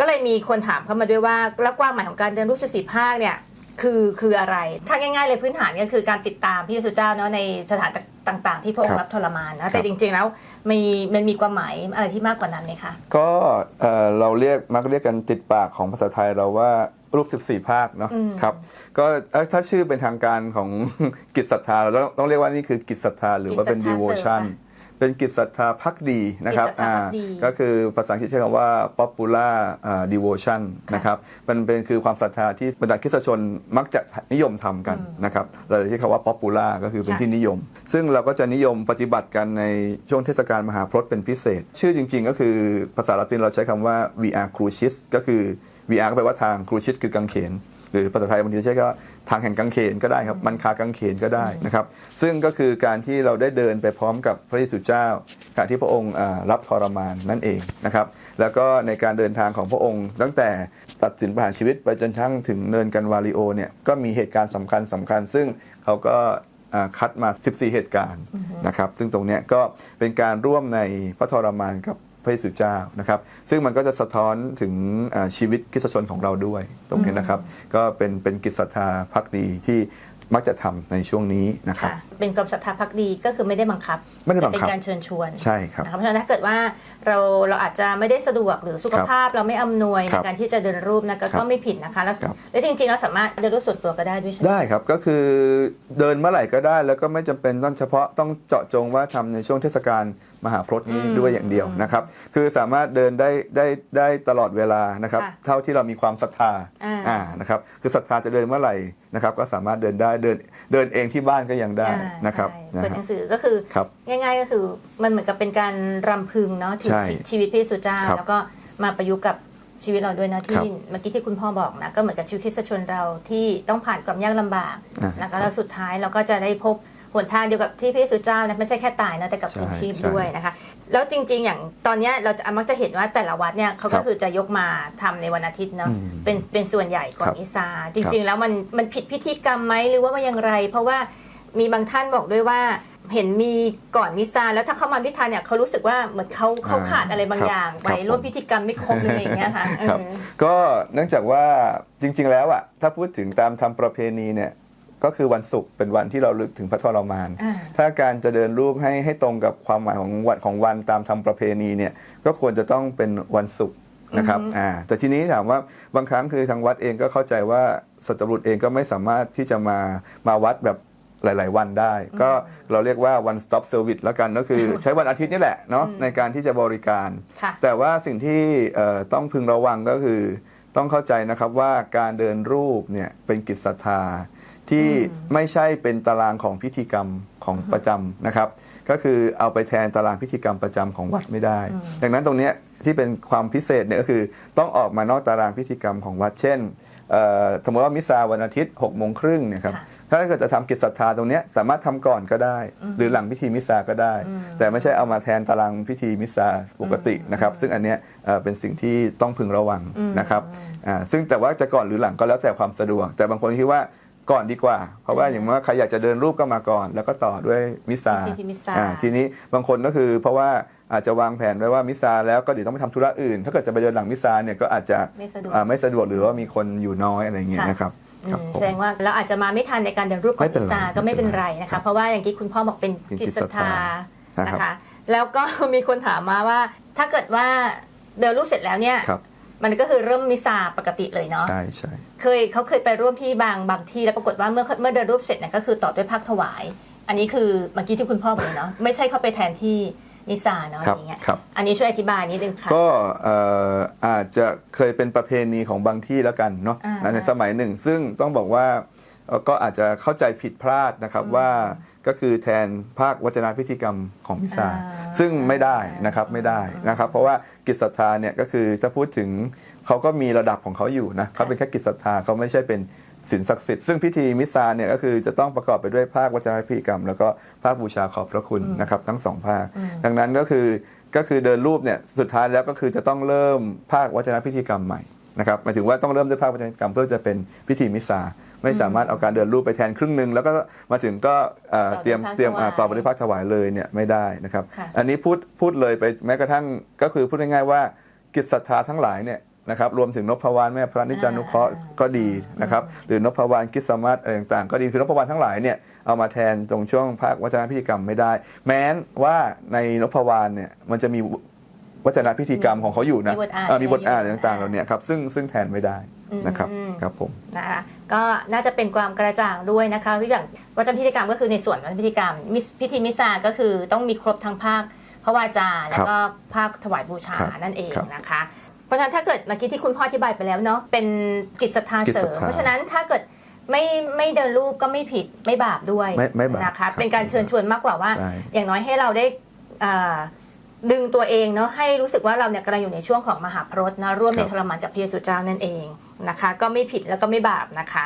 ก็เลยมีคนถามเข้ามาด้วยว่า แล้วความหมายของการเดินรูปสิบสี่ภาคเนี่ยคือคืออะไรถ้าง่ายๆเลยพื้นฐานก็คือการติดตามพระเยซูเจ้าเนาะในสถานต่าง ๆ ที่พระองครัค์บรับทรมานนะแต่จริงๆแล้วมีมันมีความหมายอะไรที่มากกว่านั้นไหมคะก็เอ่อเราเรียกมักเรียกกันติดปากของภาษาไทยเราว่ารูป 14 ภาคเนาะอืมครับก็เอ่อถ้าชื่อเป็นทางการของกิจศรัทธาเราต้องต้องเรียกว่านี่คือกิจศรัทธาหรือว่าเป็นกิจศรัทธา devotion เสริม เป็นกิจศรัทธาพักดีนะครับกิจศรัทธาภักดีอ่าก็คือภาษาอังกฤษใช้คำว่า popular อ่า devotion นะครับมันเป็นคือความศรัทธาที่บรรดาคริสตชนมักจะนิยมทำกันนะครับเราเลยใช้คำว่า popular ก็คือเป็นค่ะ ที่นิยม ซึ่งเราก็จะนิยมปฏิบัติกันในช่วงเทศกาลมหาพรตเป็นพิเศษ ชื่อจริง ๆ ก็คือภาษาละตินเราใช้คำว่า via crucis ก็คือ via ก็แปลว่าทาง crucis คือกางเขน หรือภาษาไทยบางทีใช้ก็ทางแห่งกางเขนก็ได้ครับมันคากางเขนก็ได้นะครับ ซึ่งก็คือการที่เราได้เดินไปพร้อมกับพระเยซูเจ้าขณะที่พระองค์อ่ารับทรมานนั่นเองนะครับ แล้วก็ในการเดินทางของพระองค์ตั้งแต่ตัดสินประหารชีวิตไปจนทั้งถึงเนินกันวาริโอเนี่ยก็มีเหตุการณ์สำคัญสำคัญ ซึ่งเขาก็อ่าคัดมา 14 เหตุการณ์นะครับ ซึ่งตรงเนี้ยก็เป็นการร่วมในพระทรมานกับ พระเยซูเจ้านะครับ ซึ่งมันก็จะสะท้อนถึงอ่าชีวิตคริสตชนของเราด้วยตรงนี้นะครับ ก็เป็นเป็นกิจศรัทธาพักดีที่ มักจะทำในช่วงนี้นะครับค่ะเป็นความศรัทธาพักดีก็คือไม่ได้บังคับไม่ได้บังคับแต่เป็นการเชิญชวนใช่ครับนะคะเพราะฉะนั้นถ้าเกิดว่าเราเราอาจจะไม่ได้สะดวกหรือสุขภาพเราไม่อำนวยคในรับการที่จะเดินรูปนะก็ครับก็ไม่ผิดนะคะแล้วครับและจริงๆเราสามารถเดินรูปส่วนตัวก็ได้ด้วยใช่ไหมได้ครับก็คือเดินเมื่อไหร่ก็ได้ แล้วก็ไม่จำเป็นต้องเฉพาะต้องเจาะจงว่าทำในช่วงเทศกาลมหาพรตนี้ด้วยอย่างเดียวนะครับ คือสามารถเดินได้ได้ได้ตลอดเวลานะครับค่ะเท่าที่เรามีความศรัทธาอ่าอ่านะครับ คือศรัทธาจะเดินเมื่อไหร่นะครับ ก็สามารถเดินได้เดินเดินเองที่บ้านก็ยังได้อ่านะครับใช่นะเปิดคหรับนังสือก็คือครับง่ายๆก็คือมันเหมือนกับเป็นการรำพึงเนาะถึงใช่ชีวิตพระเยซูเจ้าครับแล้วก็มาประยุกต์กับชีวิตเราด้วยนะคที่รับเมื่อกี้ที่คุณพ่อบอกนะก็เหมือนกับชีวิตคริสตชนเราที่ต้องผ่านความยากลำบากอ่านะคะแล้วสุดท้ายเราก็จะได้พบ หนทางเดียวกับที่พระเยซูเจ้านะไม่ใช่แค่ตายนะแต่กับใช่เป็นชีพใช่ด้วยนะคะ แล้วจริง ๆ อย่างตอนเนี้ยเราจะมักจะเห็นว่าแต่ละวัดเนี่ยเขาครัก็บคือจะยกมาทำในวันอาทิตย์เนาะอืมเป็นเป็นส่วนใหญ่ก่อนครับมิซาจริง ๆ แล้วมันมันผิดพิธีกรรมไหมหรือว่ามันอย่างไร เพราะว่ามีบางท่านบอกด้วยว่าเห็นมีก่อนมิซาแล้วถ้าเข้ามาพิธาเนี่ยเขารู้สึกว่าเหมือนเขาเขาขาดอะไรบางครับอย่างคไปรับร่วมผมพิธีกรรมไม่ครบเลยอย่างเงี้ยค่ะครับเออก็เนื่องจากว่าจริง ๆ แล้วอะถ้าพูดถึงตามทำประเพณีเนี่ย ก็คือวันศุกร์เป็นวันที่เราลึกถึงพระทรมานอ่าถ้าการจะเดินรูปให้ให้ตรงกับความหมายของวันของวันตามทำประเพณีเนี่ยก็ควรจะต้องเป็นวันศุกร์นะครับอ่าแต่ทีนี้ถามว่าบางครั้งคือทางวัดเองก็เข้าใจว่าสัตบุรุษเองก็ไม่สามารถที่จะมามาวัดแบบหลาย ๆ วันได้ ก็เราเรียกว่า one stop service แล้วกันก็คือใช้วันอาทิตย์นี่แหละเนาะในการที่จะบริการค่ะแต่ว่าสิ่งที่เอ่อต้องพึงระวังก็คือ ต้องเข้าใจนะครับว่าการเดินรูปเนี่ยเป็นกิจศรัทธา ที่ไม่ใช่เป็นตารางของพิธีกรรมของประจำนะครับ ก็คือเอาไปแทนตารางพิธีกรรมประจำของวัดไม่ได้ ดังนั้นตรงเนี้ยที่เป็นความพิเศษเนี่ยก็คือต้องออกมานอกตารางพิธีกรรมของวัด เช่นเอ่อสมมติว่ามิซาวันอาทิตย์6กโมงครึ่งเนี่ยครับค่ะถ้าเกิดจะทำกิจศรัทธาตรงเนี้ยสามารถทำก่อนก็ได้ หรือหลังพิธีมิซาก็ได้ แต่ไม่ใช่เอามาแทนตารางพิธีมิซาปกตินะครับ ซึ่งอันเนี้ยเอ่อเป็นสิ่งที่ต้องพึงระวังนะครับอ่าซึ่งแต่ว่าจะก่อนหรือหลังก็แล้วแต่ความสะดวก แต่บางคนคิดว่า ก่อนดีกว่า เพราะว่าอย่างว่าใครอยากจะเดินรูปก็มาก่อน แล้วก็ต่อด้วยมิซาพิธีมิซาอ่าทีนี้บางคนก็คือเพราะว่าอาจจะวางแผนไว้ว่ามิซาแล้วก็เดี๋ยวต้องไปทำธุระอื่น ถ้าเกิดจะไปเดินหลังมิซาเนี่ยก็อาจจะไม่สะดวกอ่าไม่สะดวกหรือว่ามีคนอยู่น้อยอะไรอย่างเงี้ยค่ะนะครับอืครับมผมแสดงว่าเราอาจจะมาไม่ทันในการเดินรูปก่อไม่นเป็นพิไรซาก็ไม่เป็นไรไม่เป็นไรนะครัคะบเพราะว่าอย่างที่คุณพ่อบอกเป็นเป็นกิจศรัทธากิจศรัทธานะครับนะคะ แล้วก็มีคนถามมาว่าถ้าเกิดว่าเดินรูปเสร็จแล้วเนี่ยครับ มันก็คือเริ่มมิซาปกติเลยเนาะใช่ใช่เคยเขาเคยไปร่วมที่บางบางที่แล้วปรากฏว่าเมื่อเมื่อเดินรูปเสร็จเนี่ยก็คือต่อด้วยภาคถวาย อันนี้คือเมื่อกี้ที่คุณพ่อบอกเลยเนาะไม่ใช่เข้าไปแทนที่มิซาเนาะคอะรับไรอย่างเงี้ยครับอันนี้ช่วยอธิบายนิดนึงค่ะก็เอ่ออาจจะเคยเป็นประเพณีของบางที่แล้วกันเนาะอ่าในสมัยหนึ่ง ซึ่งต้องบอกว่าเอ่อ ก็อาจจะเข้าใจผิดพลาดนะครับว่าก็คือแทนภาควจนะพิธีกรรมของมิซาอ่าซึ่งไม่ได้นะครับไม่ได้นะครับ เพราะว่ากิจศรัทธาเนี่ยก็คือถ้าพูดถึงเขาก็มีระดับของเขาอยู่นะเขาเป็นแค่กิจศรัทธาเขาไม่ใช่เป็นศีลศักดิ์สิทธิ์ซึ่งพิธีมิซาเนี่ยก็คือจะต้องประกอบไปด้วยภาควจนะพิธีกรรม แล้วก็ภาคบูชาขอบพระคุณนะครับทั้งสองภาค ดังนั้นก็คือก็คือเดินรูปเนี่ยสุดท้ายแล้วก็คือจะต้องเริ่มภาควจนะพิธีกรรมใหม่ นะครับหมายถึงว่าต้องเริ่มด้วยภาควจนะพิธีกรรมเพื่อจะเป็นพิธีมิซาไม่สามารถเอาการเดินรูปไปแทนครึ่งหนึ่งแล้วก็มาถึงก็เอ่อต่อด้วยเตรียมภาคถวายเตรียมอ่าต่อไปด้วยภาคถวายเลยเนี่ยไม่ได้นะครับค่ะอันนี้พูดพูดเลยไปแม้กระทั่งก็คือพูดง่ายๆว่ากิจศรัทธาทั้งหลายเนี่ยนะครับรวมถึงนพวานแม่พระนิจานุเคราะห์ก็ดีนะครับหรือนพวานกิสมัตอะไรต่างๆ ก็ดีคือนพวานทั้งหลายเนี่ยเอามาแทนตรงช่วงภาควัฒนพิธีกรรมไม่ได้ แม้นว่าในนพวานเนี่ยมันจะมี วัฒนพิธีกรรมของเขาอยู่นะมีบทอ่านเออมีบทอ่านอยู่ต่างๆเหล่านี้ครับซึ่งซึ่งแทนไม่ได้นะครับอืมครับผมนะคะก็น่าจะเป็นความกระจ่างด้วยนะคะที่อย่างวัฒนพิธีกรรมก็คือในส่วนวัฒนพิธีกรรมมิสพิธีมิสซาก็คือต้องมีครบทั้งภาคพระวาจาแล้วก็ภาคถวายบูชาครับนั่นเองครับนะคะ เพราะฉะนั้นถ้าเกิดเมื่อกี้ที่คุณพ่ออธิบายไปแล้วเนาะเป็นกิจศรัทธากิจเสริศรัมทธาเพราะฉะนั้นถ้าเกิดไม่ไม่เดินรูปก็ไม่ผิดไม่บาปด้วยไม่ไม่บาปนะคะครับเป็นการเชิญชวนมากกว่าว่าใช่อย่างน้อยให้เราได้อ่า ดึงตัวเองเนาะให้รู้สึกว่าเราเนี่ยกำลังอยู่ในช่วงของมหาพรตนะร่วมในครับทรมานกับพระเยซูเจ้านั่นเองนะคะ ก็ไม่ผิดแล้วก็ไม่บาปนะคะ